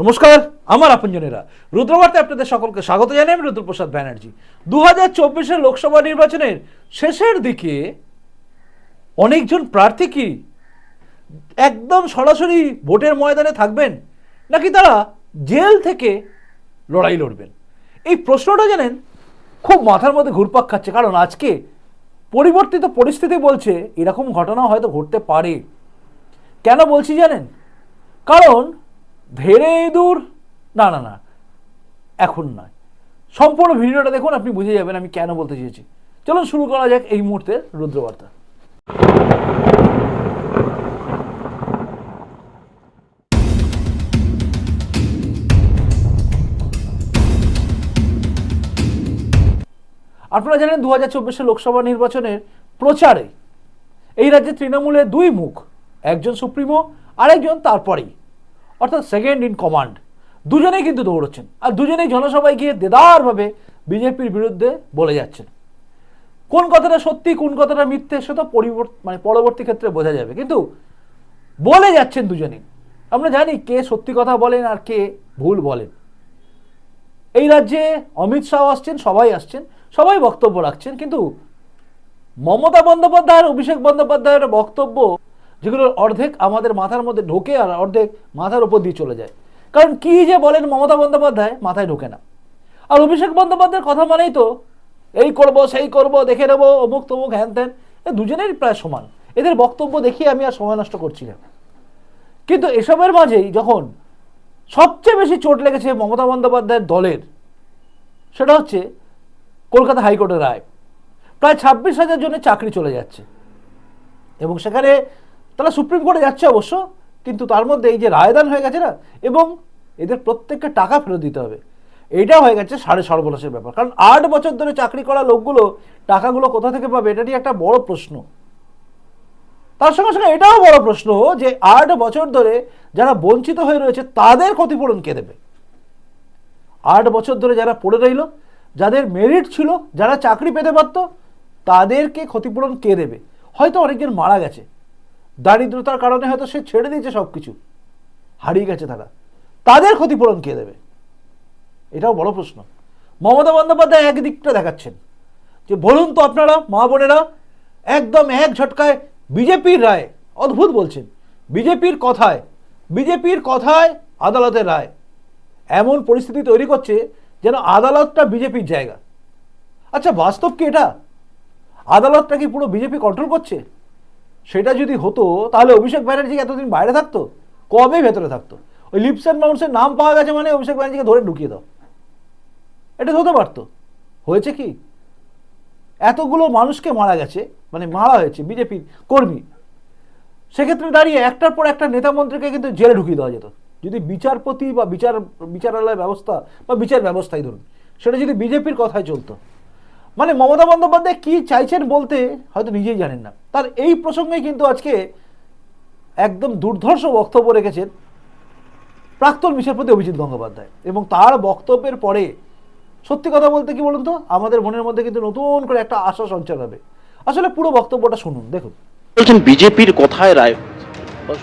নমস্কার, আমার আপনজনেরা। রুদ্রবার্তায় আপনাদের সকলকে স্বাগত জানাই আমি রুদ্রপ্রসাদ ব্যানার্জি। দু হাজার চব্বিশের লোকসভা নির্বাচনের শেষের দিকে অনেকজন প্রার্থী কি একদম সরাসরি ভোটের ময়দানে থাকবেন, নাকি তারা জেল থেকে লড়াই লড়বেন? এই প্রশ্নটা জানেন, খুব মাথার মধ্যে ঘুরপাক খাচ্ছে, কারণ আজকে পরিবর্তিত পরিস্থিতি বলছে, এরকম ঘটনা হয়তো ঘটতে পারে। কেন বলছি জানেন? কারণ ধেড়ে ইঁদুর না না না। এখন নয়। সম্পূর্ণ ভিডিওটা দেখুন, আপনি বুঝে যাবেন আমি কেন বলতে চেয়েছি। চলুন শুরু করা যাক এই মুহূর্তে রুদ্রবার্তা। আপনারা জানেন দু হাজার চব্বিশে লোকসভা নির্বাচনের প্রচারে এই রাজ্যে তৃণমূলের দুই মুখ, একজন সুপ্রিমো আরেকজন তারপরেই। অর্থাৎ সেকেন্ড ইন কমান্ড দুজনেই কিন্তু দৌড়চ্ছেন। আর দুজনেই জনসভায় গিয়ে দেদারভাবে বিজেপির বিরুদ্ধে বলে যাচ্ছেন। কোন কথাটা সত্যি, কোন কথাটা মিথ্যে সেটা পরিবর্তন মানে পরবর্তী ক্ষেত্রে বোঝা যাবে। কিন্তু বলে যাচ্ছেন দুজনেই। আমরা জানি কে সত্যি কথা বলেন আর কে ভুল বলেন। এই রাজ্যে অমিত শাহ আসছেন, সবাই আসছেন, সবাই বক্তব্য রাখছেন। কিন্তু মমতা বন্দ্যোপাধ্যায় আর অভিষেক বন্দ্যোপাধ্যায়ের বক্তব্য যেগুলোর অর্ধেক আমাদের মাথার মধ্যে ঢোকে আর অর্ধেক মাথার উপর দিয়ে চলে যায়। কারণ কি যে বলেন মমতা বন্দ্যোপাধ্যায়, মাথায় ঢোকে না। আর অভিষেক বন্দ্যোপাধ্যায়ের কথা মানেই তো এই করব, সেই করব, দেখে নেব, অমুক তমুক হ্যান ত্যান। দুজনেরই প্রায় সমান। এদের বক্তব্য দেখিয়ে আমি আর সময় নষ্ট করছি না। কিন্তু এসবের মাঝেই যখন সবচেয়ে বেশি চোট লেগেছে মমতা বন্দ্যোপাধ্যায়ের দলের, সেটা হচ্ছে কলকাতা হাইকোর্টের রায়। প্রায় ছাব্বিশ হাজার জনের চাকরি চলে যাচ্ছে। এবং সেখানে তারা সুপ্রিম কোর্টে যাচ্ছে অবশ্য, কিন্তু তার মধ্যে এই যে রায়দান হয়ে গেছে না, এবং এদের প্রত্যেককে টাকা ফেরত দিতে হবে। এইটা হয়ে গেছে সাড়ে সর্বনাশের ব্যাপার। কারণ আট বছর ধরে চাকরি করা লোকগুলো টাকাগুলো কোথা থেকে পাবে, এটা নিয়ে একটা বড় প্রশ্ন। তার সঙ্গে সঙ্গে এটাও বড় প্রশ্ন যে আট বছর ধরে যারা বঞ্চিত হয়ে রয়েছে, তাদের ক্ষতিপূরণ কে দেবে? আট বছর ধরে যারা পড়ে রইল, যাদের মেরিট ছিল, যারা চাকরি পেতে পারত, তাদেরকে ক্ষতিপূরণ কে দেবে? হয়তো অনেকজন মারা গেছে। দারিদ্রতার কারণে হয়তো সে ছেড়ে দিয়েছে সব কিছু হারিয়ে গেছে তারা। তাদের ক্ষতিপূরণ কে দেবে? এটাও বড় প্রশ্ন। মমতা বন্দ্যোপাধ্যায় একদিকটা দেখাচ্ছেন যে, বলুন তো আপনারা, মা বোনেরা, একদম এক ঝটকায় বিজেপির রায়, অদ্ভুত বলছেন, বিজেপির কথায় বিজেপির কথায় আদালতের রায়। এমন পরিস্থিতি তৈরি করছে যেন আদালতটা বিজেপির জায়গা। আচ্ছা বাস্তব কি এটা? আদালতটা কি পুরো বিজেপি কন্ট্রোল করছে? সেটা যদি হতো, তাহলে অভিষেক ব্যানার্জি এতদিন বাইরে থাকতো? কবে ভেতরে থাকতো? ওই লিপস অ্যান্ড মাউন্টসের নাম পাওয়া গেছে মানে অভিষেক ব্যানার্জিকে ধরে ঢুকিয়ে দাও। এটা হতে পারতো। হয়েছে কি? এতগুলো মানুষকে মারা গেছে মানে মারা হয়েছে বিজেপির কর্মী। সেক্ষেত্রে দাঁড়িয়ে একটার পর একটা নেতা মন্ত্রীকে কিন্তু জেলে ঢুকিয়ে দেওয়া যেত। যদি বিচারপতি বা বিচার, বিচারালয় ব্যবস্থা বা বিচার ব্যবস্থাই ধরুন, সেটা যদি বিজেপির কথায় চলতো মানে মমতা বন্দ্যোপাধ্যায় কি চাইছেন বলতে হয়তো নিজেই জানেন না। তার এই প্রসঙ্গে কিন্তু আজকে একদম দুর্ধর্ষ বক্তব্য রেখেছেন প্রাক্তন বিচারপতি অভিজিৎ গঙ্গোপাধ্যায় এবং তার বক্তব্যের পরে সত্যি কথা বলতে কি বলুন তো, আমাদের মনের মধ্যে কিন্তু নতুন করে একটা আশা সঞ্চার হবে। আসলে পুরো বক্তব্যটা শুনুন, দেখুন। বলছেন, বিজেপির কথায় রায়,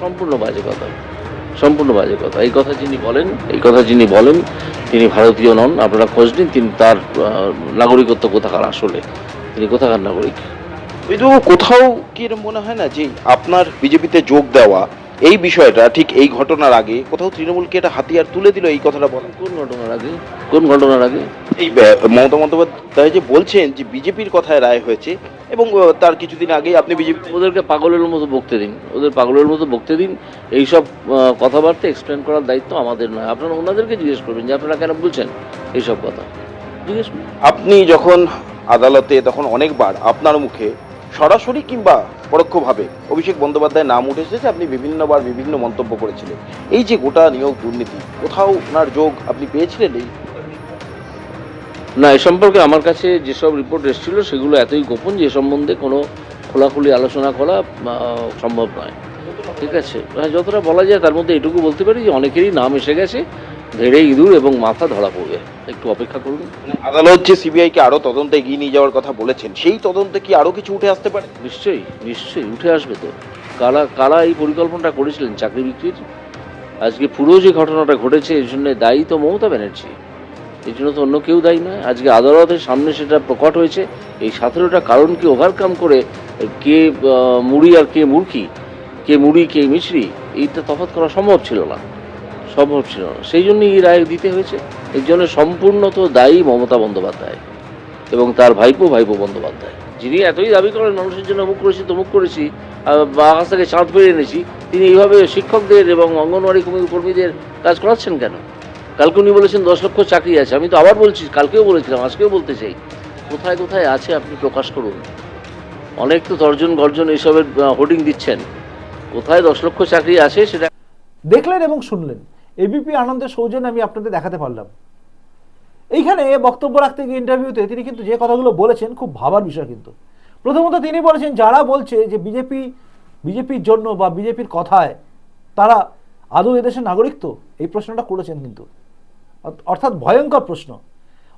সম্পূর্ণ বাজে কথা। সম্পূর্ণ বাজে কথা। এই কথা যিনি বলেন এই কথা যিনি বলেন তিনি ভারতীয় নন। আপনারা খোঁজ নিন তিনি তার নাগরিকত্ব কোথাকার আসলে। তিনি কোথাকার নাগরিক? কিন্তু কোথাও কি এরকম মনে হয় না যে আপনার বিজেপিতে যোগ দেওয়া এই বিষয়টা ঠিক এই ঘটনার আগে কোথাও তৃণমূলকে এটা হাতিয়ার তুলে দিল এই কথাটা বলেন কোন ঘটনার আগে? কোন ঘটনার আগে? এই মমতা বন্দ্যোপাধ্যায় যে বলছেন যে বিজেপির কথায় রায় হয়েছে এবং তার কিছুদিন আগেই আপনি বিজেপি ওদেরকে পাগলের মতো বকতে দিন। ওদের পাগলের মতো বকতে দিন। এইসব কথাবার্তা এক্সপ্লেন করার দায়িত্ব আমাদের নয়। আপনারা ওনাদেরকে জিজ্ঞেস করবেন যে আপনারা কেন বলছেন এইসব কথা। জিজ্ঞেস আপনি যখন আদালতে তখন অনেকবার আপনার মুখে সরাসরি কিংবা পরোক্ষভাবে অভিষেক বন্দ্যোপাধ্যায়ের নাম উঠে এসেছে আপনি বিভিন্নবার বিভিন্ন মন্তব্য করেছিলেন। এই যে গোটা নিয়োগ দুর্নীতি কোথাও ওনার যোগ আপনি পেয়েছিলেন এই না এ সম্পর্কে আমার কাছে যেসব রিপোর্ট এসেছিল সেগুলো এতই গোপন যে সম্বন্ধে কোনো খোলাখুলি আলোচনা করা সম্ভব নয়। ঠিক আছে? হ্যাঁ, যতটা বলা যায় তার মধ্যে এটুকু বলতে পারি যে অনেকেরই নাম এসে গেছে ধেড়ে ইঁদুর এবং মাথা ধরা পড়বে। একটু অপেক্ষা করুন। আদালত যে সিবিআইকে আরও তদন্তে এগিয়ে নিয়ে যাওয়ার কথা বলেছেন সেই তদন্তে কি আরও কিছু উঠে আসতে পারে? নিশ্চয়ই নিশ্চয়ই উঠে আসবে তো। কারা কারা এই পরিকল্পনাটা করেছিলেন চাকরি বিক্রির? আজকে পুরো যে ঘটনাটা ঘটেছে এর জন্য দায়ী তো মমতা ব্যানার্জি। এর জন্য তো অন্য কেউ দায়ী নয়। আজকে আদালতের সামনে সেটা প্রকট হয়েছে। এই সতেরোটা কারণকে ওভারকাম করে কে মুড়ি আর কে মুরকি কে মুড়ি, কে মিছরি, এইটা তফাৎ করা সম্ভব ছিল না। সম্ভব ছিল না। সেই জন্যই এই রায় দিতে হয়েছে। এর জন্য সম্পূর্ণ তো দায়ী মমতা বন্দ্যোপাধ্যায় এবং তার ভাইপো ভাইপো বন্দ্যোপাধ্যায়। যিনি এতই দাবি করেন, মানুষের জন্য অমুক করেছি, তমুক করেছি আকাশ থেকে চাঁদ পেরে এনেছি, তিনি এইভাবে শিক্ষকদের এবং অঙ্গনওয়াড়ি কর্মী- কর্মীদের কাজ করাচ্ছেন কেন? কালকে উনি বলেছেন দশ লক্ষ চাকরি আছে। আমি তো আবার বলছি, কালকেও বলেছিলাম, আজকেও বলতে চাই। কোথায় কোথায় আছে আপনি প্রকাশ করুন। অনেক তো তর্জন গর্জন এইসবের হোর্ডিং দিচ্ছেন। কোথায় দশ লক্ষ চাকরি আছে সেটা দেখলেন এবং শুনলেন। এবিপি আনন্দের সৌজন্যে আমি আপনাদের দেখাতে পারলাম। এইখানে বক্তব্য রাখতে গিয়ে ইন্টারভিউতে তিনি কিন্তু যে কথাগুলো বলেছেন খুব ভাবার বিষয় কিন্তু। প্রথমত তিনি বলেছেন, যারা বলছে যে বিজেপি, বিজেপির জন্য বা বিজেপির কথায় তারা আদৌ এদেশের নাগরিক তো? এই প্রশ্নটা করেছেন কিন্তু। অর্থাৎ ভয়ঙ্কর প্রশ্ন।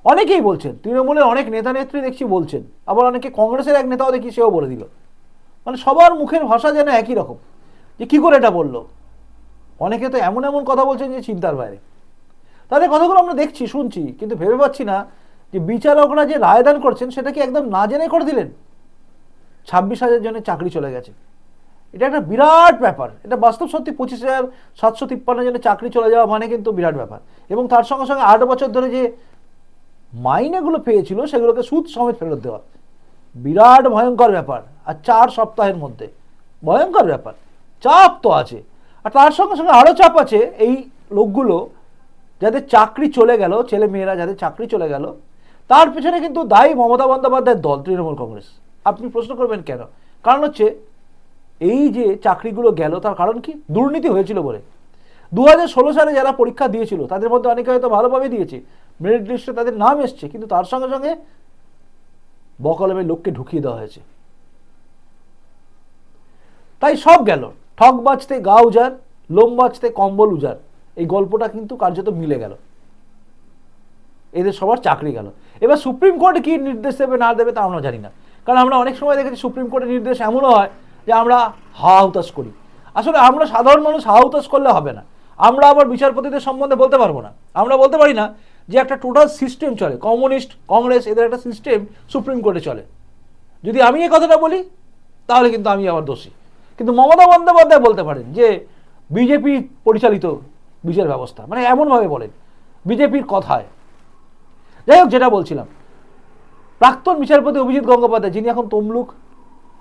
অনেকেই বলছেন, তৃণমূলের অনেক নেতা নেত্রী দেখছি বলছেন, আবার অনেকে কংগ্রেসের এক নেতাও দেখি সেও বলে দিল। মানে সবার মুখের ভাষা যেন একই রকম। যে কি করে এটা বলল? অনেকে তো এমন এমন কথা বলছেন যে চিন্তার বাইরে। তাদের কথাগুলো আমরা দেখছি, শুনছি, কিন্তু ভেবে পাচ্ছি না যে বিচারকরা যে রায়দান করছেন, সেটা কি একদম না জেনে করে দিলেন? ছাব্বিশ হাজার জনের চাকরি চলে গেছে। এটা একটা বিরাট ব্যাপার। এটা বাস্তব সত্যি পঁচিশ হাজার সাতশো তিপ্পান্ন জনের চাকরি চলে যাওয়া মানে কিন্তু বিরাট ব্যাপার। এবং তার সঙ্গে সঙ্গে আট বছর ধরে যে মাইনেগুলো পেয়েছিল, সেগুলোকে সুদ সমেত ফেরত দেওয়া। বিরাট ভয়ঙ্কর ব্যাপার। আর চার সপ্তাহের মধ্যে। ভয়ঙ্কর ব্যাপার। চাপ তো আছে। আর তার সঙ্গে সঙ্গে আরও চাপ আছে এই লোকগুলো, যাদের চাকরি চলে গেল ছেলে মেয়েরা যাদের চাকরি চলে গেল, তার পেছনে কিন্তু দায়ী মমতা বন্দ্যোপাধ্যায়ের দল, তৃণমূল কংগ্রেস। আপনি প্রশ্ন করবেন কেন? কারণ হচ্ছে, এই যে চাকরিগুলো গেল, তার কারণ কি? দুর্নীতি হয়েছিল বলে। দু হাজার ষোলো সালে যারা পরীক্ষা দিয়েছিল, তাদের মধ্যে অনেকে হয়তো ভালোভাবে দিয়েছে। মেরিট লিস্টে তাদের নাম এসছে, কিন্তু তার সঙ্গে সঙ্গে বকলমে লোককে ঢুকিয়ে দেওয়া হয়েছে। তাই সব গেল। ঠক বাজতে গা উজার লোম বাজতে কম্বল উজার এই গল্পটা কিন্তু কার্যত মিলে গেল। এদের সবার চাকরি গেল। এবার সুপ্রিম কোর্ট কি নির্দেশ দেবে, না দেবে তা আমরা জানি না। কারণ আমরা অনেক সময় দেখেছি সুপ্রিম কোর্টের নির্দেশ এমনও হয় যে আমরা হা হুতাশ করি। আসলে আমরা সাধারণ মানুষ হা হুতাশ করলে হবে না। আমরা আবার বিচারপতিদের সম্বন্ধে বলতে পারব না। আমরা বলতে পারি না যে একটা টোটাল সিস্টেম চলে। কমিউনিস্ট কংগ্রেস এদের একটা সিস্টেম সুপ্রিম কোর্টে চলে। যদি আমি এই কথাটা বলি, তাহলে কিন্তু আমি আবার দোষী। কিন্তু মমতা বন্দ্যোপাধ্যায় বলতে পারেন যে বিজেপি পরিচালিত বিচার ব্যবস্থা। মানে এমনভাবে বলেন বিজেপির কথায়। যাই হোক, যেটা বলছিলাম। প্রাক্তন বিচারপতি অভিজিৎ গঙ্গোপাধ্যায়, যিনি এখন তমলুক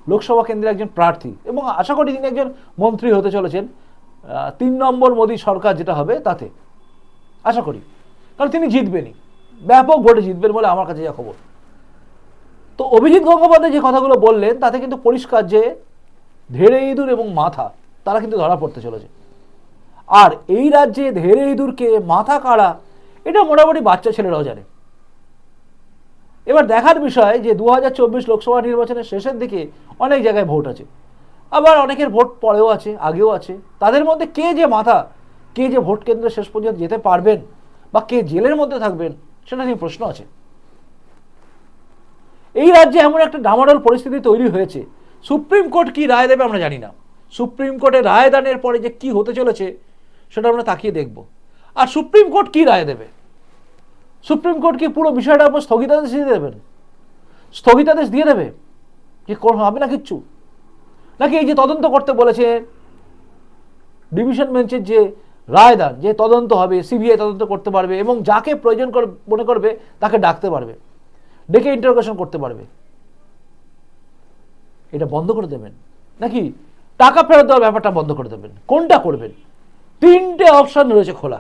লোকসভা কেন্দ্রের একজন প্রার্থী এবং আশা করি তিনি একজন মন্ত্রী হতে চলেছেন তিন নম্বর মোদী সরকার যেটা হবে তাতে। আশা করি। কারণ তিনি জিতবেনই। ব্যাপক ভোটে জিতবেন বলে আমার কাছে যা খবর। তো অভিজিৎ গঙ্গোপাধ্যায় যে কথাগুলো বললেন, তাতে কিন্তু পরিষ্কার যে ধেড়ে ইঁদুর এবং মাথা, তারা কিন্তু ধরা পড়তে চলেছে। আর এই রাজ্যে ধেড়ে ইঁদুরকে মাথা কাড়া, এটা মোটামুটি বাচ্চা ছেলেরাও জানে। এবার দেখার বিষয় যে দু হাজার চব্বিশ লোকসভা নির্বাচনের শেষের দিকে অনেক জায়গায় ভোট আছে। আবার অনেকের ভোট পরেও আছে, আগেও আছে। তাদের মধ্যে কে যে মাথা, কে যে ভোট কেন্দ্রে শেষ পর্যন্ত যেতে পারবেন বা কে জেলের মধ্যে থাকবেন, সেটা নিয়ে প্রশ্ন আছে। এই রাজ্যে এমন একটা ডামাডোল পরিস্থিতি তৈরি হয়েছে। সুপ্রিম কোর্ট কি রায় দেবে আমরা জানি না। সুপ্রিম কোর্টের রায় দানের পরে যে কি হতে চলেছে, সেটা আমরা তাকিয়ে দেখব। আর সুপ্রিম কোর্ট কি রায় দেবে? সুপ্রিম কোর্ট কি পুরো বিষয়টার উপর স্থগিতাদেশ দিয়ে দেবেন? স্থগিতাদেশ দিয়ে দেবে? কোন- হবে না কিচ্ছু? নাকি এই যে তদন্ত করতে বলেছে? ডিভিশন বেঞ্চের যে রায়দান, যে তদন্ত হবে সিবিআই তদন্ত করতে পারবে এবং যাকে প্রয়োজন মনে করবে, তাকে ডাকতে পারবে, ডেকে ইন্টারোগেশন করতে পারবে। এটা বন্ধ করে দেবেন। নাকি টাকা ফেরত দেওয়ার ব্যাপারটা বন্ধ করে দেবেন? কোনটা করবেন? তিনটে অপশান রয়েছে খোলা।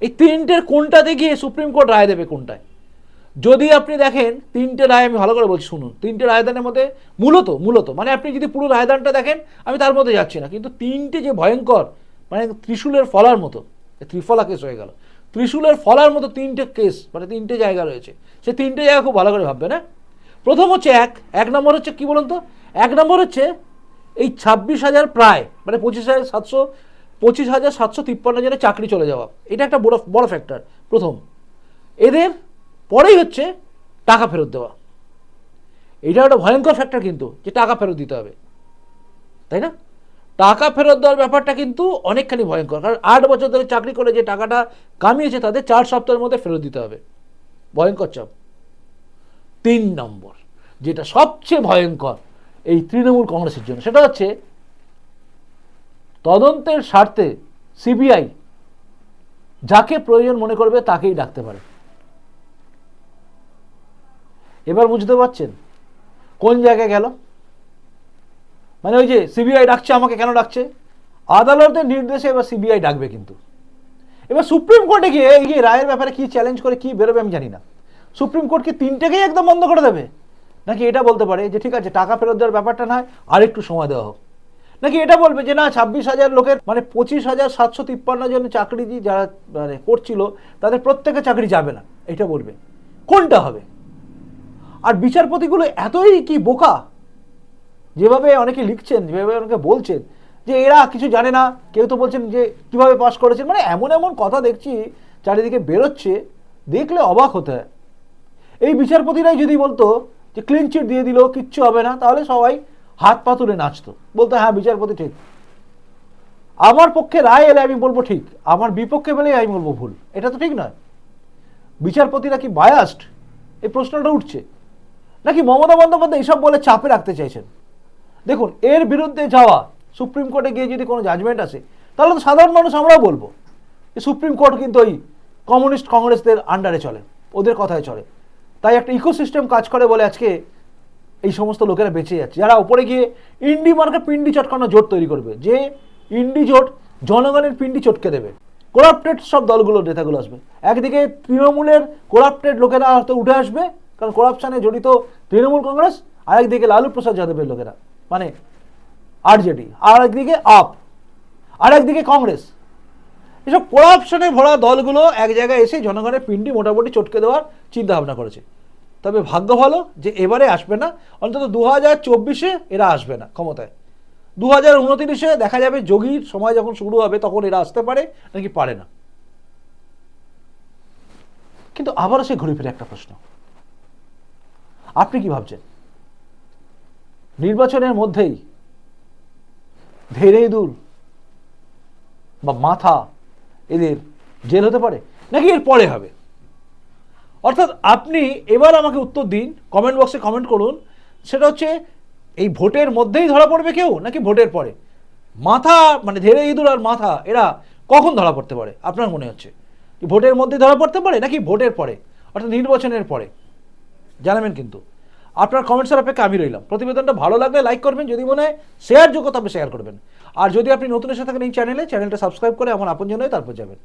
এই তিনটের কোনটাতে গিয়ে সুপ্রিম কোর্ট রায় দেবে কোনটায়? যদি আপনি দেখেন তিনটে রায়, আমি ভালো করে বলছি, শুনুন। তিনটে রায়দানের মধ্যে মূলত মূলত মানে আপনি যদি পুরো রায়দানটা দেখেন, আমি তার মধ্যে যাচ্ছি না। কিন্তু তিনটে যে ভয়ঙ্কর মানে ত্রিশূলের ফলার মতো ত্রিফলা কেস হয়ে গেল। ত্রিশূলের ফলার মতো তিনটে কেস মানে তিনটে জায়গা রয়েছে। সে তিনটে জায়গা খুব ভালো করে ভাববে, না? প্রথম হচ্ছে এক এক নম্বর হচ্ছে কি বলুন তো? এক নম্বর হচ্ছে এই ছাব্বিশ হাজার প্রায় মানে পঁচিশ হাজার সাতশো, পঁচিশ হাজার সাতশো তিপ্পান্ন জনের চাকরি চলে যাওয়া। এটা একটা বড় বড় ফ্যাক্টর প্রথম। এদের পরেই হচ্ছে টাকা ফেরত দেওয়া। এটা একটা ভয়ঙ্কর ফ্যাক্টর কিন্তু যে টাকা ফেরত দিতে হবে। তাই না? টাকা ফেরত দেওয়ার ব্যাপারটা কিন্তু অনেকখানি ভয়ঙ্কর। কারণ আট বছর ধরে চাকরি করে যে টাকাটা কামিয়েছে, তাদের চার সপ্তাহের মধ্যে ফেরত দিতে হবে। ভয়ঙ্কর চাপ। তিন নম্বর, যেটা সবচেয়ে ভয়ঙ্কর এই তৃণমূল কংগ্রেসের জন্য, সেটা হচ্ছে তদন্তের স্বার্থে সিবিআই যাকে প্রয়োজন মনে করবে তাকেই ডাকতে পারে। এবার বুঝতে পারছেন? কোন জায়গায় গেল? মানে ওই যে সিবিআই ডাকছে, আমাকে কেন ডাকছে? আদালতের নির্দেশে এবার সিবিআই ডাকবে কিন্তু। এবার সুপ্রিম কোর্টে গিয়ে, এই রায়ের ব্যাপারে কি চ্যালেঞ্জ করে, কি বেরোবে আমি জানি না। সুপ্রিম কোর্ট কি তিনটেকেই একদম বন্ধ করে দেবে? নাকি এটা বলতে পারে যে, ঠিক আছে, টাকা ফেরত দেওয়ার ব্যাপারটা নয়, আরেকটু সময় দেওয়া হোক। নাকি এটা বলবে যে, না, ছাব্বিশ হাজার লোকের মানে পঁচিশ হাজার সাতশো তিপ্পান্ন জন চাকরি যারা মানে করছিল, তাদের প্রত্যেকে চাকরি যাবে না। এটা বলবে। কোনটা হবে? আর বিচারপতিগুলো এতই কি বোকা? যেভাবে অনেকে লিখছেন, যেভাবে অনেকে বলছেন, যে এরা কিছু জানে না, কেউ তো বলছেন যে কীভাবে পাস করেছেন মানে এমন এমন কথা দেখছি চারিদিকে বেরোচ্ছে, দেখলে অবাক হতে হয়। এই বিচারপতিরাই যদি বলতো যে ক্লিন চিট দিয়ে দিল, কিচ্ছু হবে না, তাহলে সবাই হাত পা তুলে নাচতো। বলতো হ্যাঁ বিচারপতি ঠিক। আমার পক্ষে রায় এলে আমি বলব ঠিক, আমার বিপক্ষে বলে আমি বলব ভুল। এটা তো ঠিক নয়। বিচারপতিরা কি বায়াস্ট এই প্রশ্নটা উঠছে। নাকি মমতা বন্দ্যোপাধ্যায় এইসব বলে চাপে রাখতে চাইছেন? দেখুন, এর বিরুদ্ধে যাওয়া, সুপ্রিম কোর্টে গিয়ে যদি কোনো জাজমেন্ট আসে, তাহলে তো সাধারণ মানুষ আমরাও বলব যে সুপ্রিম কোর্ট কিন্তু ওই কমিউনিস্ট কংগ্রেসদের আন্ডারে চলে, ওদের কথায় চলে। তাই একটা ইকোসিস্টেম কাজ করে বলে আজকে এই সমস্ত লোকেরা বেঁচে যাচ্ছে। যারা ওপরে গিয়ে ইন্ডি মার্কে পিন্ডি চটকানো জোট তৈরি করবে, যে ইন্ডি জোট জনগণের পিন্ডি চটকে দেবে কোরাপ্টেড সব দলগুলো নেতাগুলো আসবে। একদিকে তৃণমূলের কোরাপ্টেড লোকেরা হয়তো উঠে আসবে কারণ করাপশনে জড়িত তৃণমূল কংগ্রেস আর একদিকে লালু প্রসাদ যাদবের লোকেরা মানে আরজেডি আর একদিকে আপ, আর একদিকে কংগ্রেস। এসব করাপশনে ভরা দলগুলো এক জায়গায় এসে জনগণের পিন্ডি মোটামুটি চটকে দেওয়ার চিন্তা ভাবনা করেছে। তবে ভাগ্য ভালো যে এবারে আসবে না, অন্তত দু হাজার চব্বিশে এরা আসবে না ক্ষমতায়। দু হাজার উনতিরিশে দেখা যাবে যোগীর সময় যখন শুরু হবে তখন এরা আসতে পারে, নাকি পারে না। কিন্তু আবারও সে ঘুরে ফিরে একটা প্রশ্ন। আপনি কি ভাবছেন? নির্বাচনের মধ্যেই ধেরে দূর বা মাথা এদের জেল হতে পারে? নাকি এর পরে হবে? অর্থাৎ আপনি এবার আমাকে উত্তর দিন কমেন্ট বক্সে কমেন্ট করুন। সেটা হচ্ছে, এই ভোটের মধ্যেই ধরা পড়বে কেউ, নাকি ভোটের পরে? মাথা মানে ধেরে ইঁদুর আর মাথা, এরা কখন ধরা পড়তে পারে? আপনার মনে হচ্ছে? ভোটের মধ্যে ধরা পড়তে পারে, নাকি ভোটের পরে? অর্থাৎ নির্বাচনের পরে। জানাবেন কিন্তু। আপনার কমেন্টসের অপেক্ষা আমি রইলাম। প্রতিবেদনটা ভালো লাগলে লাইক করবেন, যদি মনে হয় শেয়ার যোগ্য তবে শেয়ার করবেন। আর যদি আপনি নতুন এসে থাকেন এই চ্যানেলে চ্যানেলটা সাবস্ক্রাইব করে আমার আপন জন্যই তারপর যাবেন।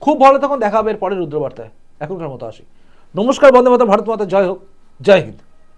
খুব ভালো তখন দেখা হবে এর পরের রুদ্রবার্তায়। এখনকার মতো আসি। নমস্কার, বন্দে মাতা ভারত মাতা, জয় হোক, জয় হিন্দ।